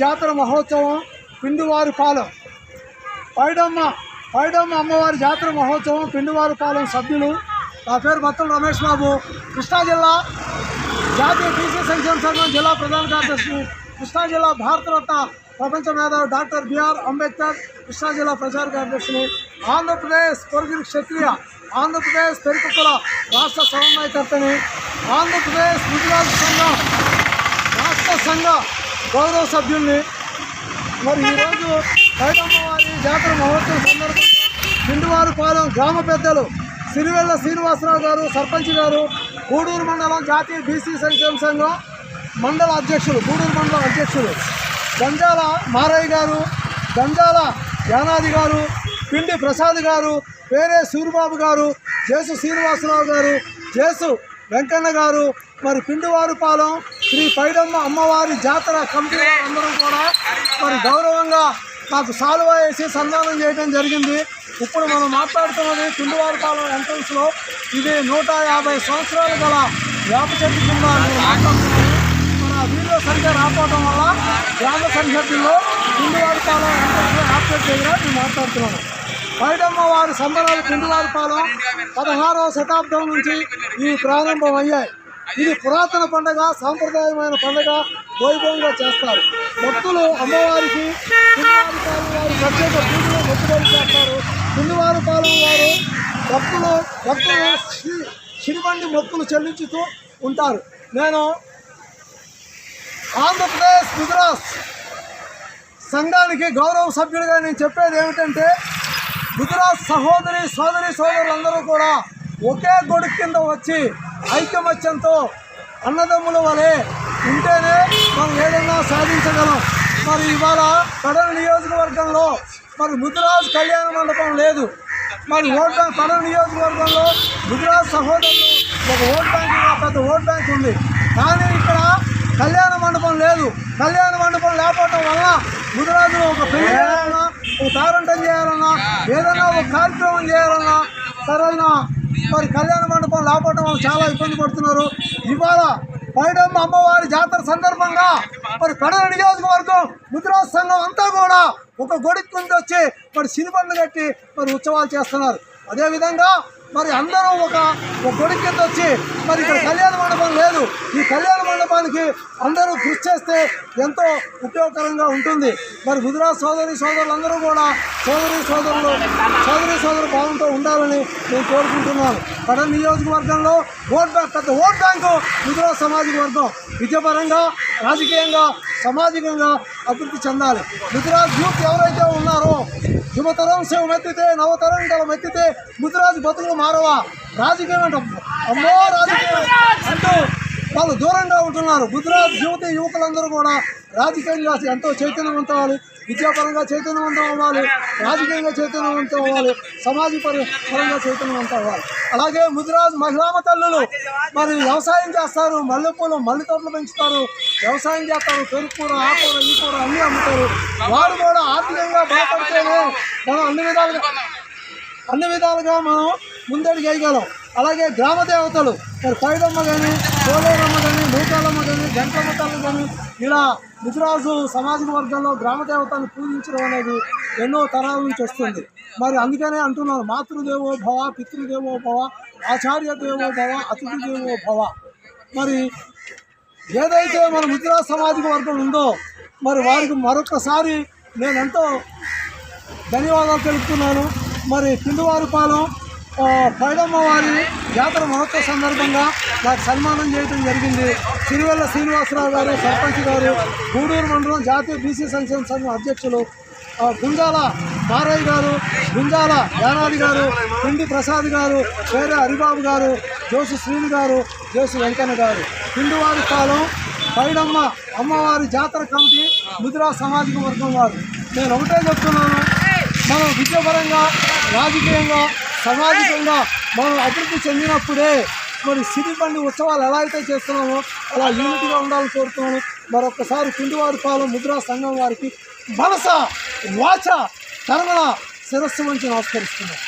జాతర మహోత్సవం పిండివారి పాలెం. పైడమ్మ పైడమ్మ అమ్మవారి జాతర మహోత్సవం పిండివారి పాలెం సభ్యులు. నా పేరు బత్తుల రమేష్ బాబు. కృష్ణా జిల్లా జాతీయ బీసీ సంక్షేమ సంఘం జిల్లా ప్రధాన కార్యదర్శి. కృష్ణా జిల్లా భారతరత్న ప్రపంచ మేధావి డాక్టర్ బిఆర్ అంబేద్కర్ కృష్ణా జిల్లా ప్రచార కార్యదర్శిని. ఆంధ్రప్రదేశ్ పొరుగురు క్షత్రియ ఆంధ్రప్రదేశ్ పెరుకుల రాష్ట్ర సమన్వయకర్తని. ఆంధ్రప్రదేశ్ గుజరాత్ సంఘం రాష్ట్ర సంఘ గౌరవ సభ్యుల్ని మరి ఈరోజు కైటమ్మవారి జాతర మహోత్సవం సందర్భంగా పిండివారిపాలెం గ్రామ పెద్దలు సిరివెల్ల శ్రీనివాసరావు గారు సర్పంచ్ గారు గూడూరు మండలం జాతీయ బీసీ సంక్షేమ సంఘం మండల అధ్యక్షులు గూడూరు మండలం అధ్యక్షులు గంజాల మారయ్య గారు గంజాల యానాది గారు పిండి ప్రసాద్ గారు పేరే సూరిబాబు గారు జేసు శ్రీనివాసరావు గారు జేసు వెంకన్న గారు మరి పిండివారిపాలెం శ్రీ పైడమ్మ అమ్మవారి జాతర కమిటీ అందరూ కూడా మరి గౌరవంగా నాకు సాల్వ వేసి సన్మానం చేయడం జరిగింది. ఇప్పుడు మనం మాట్లాడుతున్నది పిండివారిపాలెం ఎంట్రన్స్లో ఇది నూట యాభై సంవత్సరాలు గల వేప చెట్టు కింద మన వీడియో సంఖ్య రాకపోవడం వల్ల గ్రామ సరిహద్దుల్లో పిండివారిపాలెం ఎంట్రన్స్లో యాప్సెట్ దగ్గర నేను మాట్లాడుతున్నాను పైడమ్మ వారి సంబరాలు పిండివారిపాలెం పదహారవ శతాబ్దం నుంచి ఇవి ప్రారంభమయ్యాయి. ఇది పురాతన పండుగ సాంప్రదాయమైన పండగ వైభవంగా చేస్తారు. భక్తులు అమ్మవారికి పిండివారిపాలెం వారు ప్రత్యేక పూజలు మొక్కుబడి చేస్తారు. పిండివారిపాలెం వారు భక్తులు భక్తులు శ్రీ- సిరిబండి మొక్కులు చెల్లించుతూ ఉంటారు. నేను ఆంధ్రప్రదేశ్ గుజరాత్ సంఘానికి గౌరవ సభ్యుడిగా నేను చెప్పేది ఏమిటంటే గుజరాత్ సహోదరి సోదరి సోదరులందరూ కూడా ఒకే గొడుగు కింద వచ్చి ఐకమత్యంతో అన్నదమ్ముల వలె ఉంటేనే మనం ఏదైనా సాధించగలం. మరి ఇవాళ కడల నియోజకవర్గంలో మరి ముద్రాజ్ కళ్యాణ మండపం లేదు. మరి ఓట్ బ్యాంక్ కడల నియోజకవర్గంలో గుజరాత్ సహోదరులు ఒక ఓట్ బ్యాంక్ పెద్ద ఓట్ బ్యాంక్ ఉంది. కానీ ఇక్కడ కళ్యాణ మండపం లేదు. కళ్యాణ మండపం లేకపోవటం వల్ల గుజరాత్లో ఒక పెళ్ళి చేయాలన్నా ఒక తారంటం చేయాలన్నా ఏదైనా ఒక కార్యక్రమం చేయాలన్నా సరైన మరి కళ్యాణ మండపం లేకపోవడం వల్ల చాలా ఇబ్బంది పడుతున్నారు. ఇవాళ పైడమ్మ అమ్మవారి జాతర సందర్భంగా మరి కడల నియోజకవర్గం ముద్రా సంఘం అంతా కూడా ఒక గొడి కింద వచ్చి మరి సినిబండ్లు కట్టి మరి ఉత్సవాలు చేస్తున్నారు. అదేవిధంగా మరి అందరూ ఒక ఒక కింద వచ్చి మరి ఇక్కడ కళ్యాణ మండపం లేదు. ఈ కళ్యాణ మండపానికి అందరూ కృషి చేస్తే ఎంతో ఉపయోగకరంగా ఉంటుంది. మరి గుజరాత్ సోదరి సోదరులందరూ కూడా సోదరి సోదరులు సోదరి సోదరు భావంతో ఉండాలని నేను కోరుకుంటున్నాను. కడల నియోజకవర్గంలో ఓట్ బ్యాంక్ పెద్ద ఓట్ బ్యాంకు గుజరాత్ సామాజిక వర్గం. విద్యాపరంగా రాజకీయంగా సామాజికంగా అభివృద్ధి చెందాలి. గుజరాత్ యూత్ ఎవరైతే ఉన్నారో యువతరం సేవ మెత్తితే నవతరం గల మెత్తితే ముద్రాజు బతుకులు మారవా? రాజకీయం అంటే. అమ్మో రాజకీయం. అంటూ వాళ్ళు దూరంగా ఉంటున్నారు. గుజరాత్ యువత యువకులందరూ కూడా రాజకీయంగా ఎంతో చైతన్యవంతం అవ్వాలి విద్యాపరంగా చైతన్యవంతం అవ్వాలి. రాజకీయంగా చైతన్యవంతం అవ్వాలి. సమాజ పరంగా చైతన్యవంతం అవ్వాలి. అలాగే ముదిరాజు మహిళామ తల్లులు మరి వ్యవసాయం చేస్తారు. మల్లెపూలు మల్లె తోటలు పెంచుతారు. వ్యవసాయం చేస్తారు. పెరుకూర ఆకూర ఈ కూర అన్నీ అమ్ముతారు. వారు కూడా ఆర్థికంగా బలపడితేనే మనం అన్ని విధాలుగా అన్ని విధాలుగా మనం ముందడుగు వేయగలం. అలాగే గ్రామ దేవతలు మరి పైడమ్మ కానీ పోలేరమ్మ కానీ నూకాలమ్మ కానీ గంటమ్మ తల్లి కానీ ఇలా ముదిరాజు సమాజ వర్గంలో గ్రామ దేవతలను పూజించడం అనేది ఎన్నో తరాల నుంచి వస్తుంది. మరి అందుకనే అంటున్నారు మాతృదేవో భవ పితృదేవో భవ ఆచార్య దేవో భవ అతిథి దేవో భవ. మరి ఏదైతే మన ముద్రా సామాజిక వర్గం ఉందో మరి వారికి మరొకసారి నేను ఎంతో ధన్యవాదాలు తెలుపుతున్నాను. మరి కిందవారిపాలెం ఆ, పైడమ్మ జాతర మహోత్సవ సందర్భంగా నాకు సన్మానం చేయడం జరిగింది. సిరివెల్ల శ్రీనివాసరావు గారు సర్పంచ్ గారు గూడూరు మండలం జాతీయ బీసీ సంక్షేమ సంఘం అధ్యక్షులు గుంజాల మారయ్య గారు గుంజాల యానాది గారు పిండి ప్రసాద్ గారు వేరే హరిబాబు గారు జోసు శ్రీని గారు జోసు వెంకన్న గారు. పిండివారి కాలం పైడమ్మ అమ్మవారి జాతర కమిటీ ముద్రా సామాజిక వర్గం వారు. నేను ఒకటే చెప్తున్నాను. మనం విద్యాపరంగా రాజకీయంగా సమాజంగా మనం అభివృద్ధి చెందినప్పుడే మరి సిరిబండి ఉత్సవాలు ఎలా అయితే చేస్తున్నామో అలా యూనిట్గా ఉండాలని కోరుతున్నాను. మరొకసారి పిండివారి పాలెం ముద్రా సంఘం వారికి మనస వాచ కర్మల శిరస్సు మంచి నమస్కరిస్తున్నాను.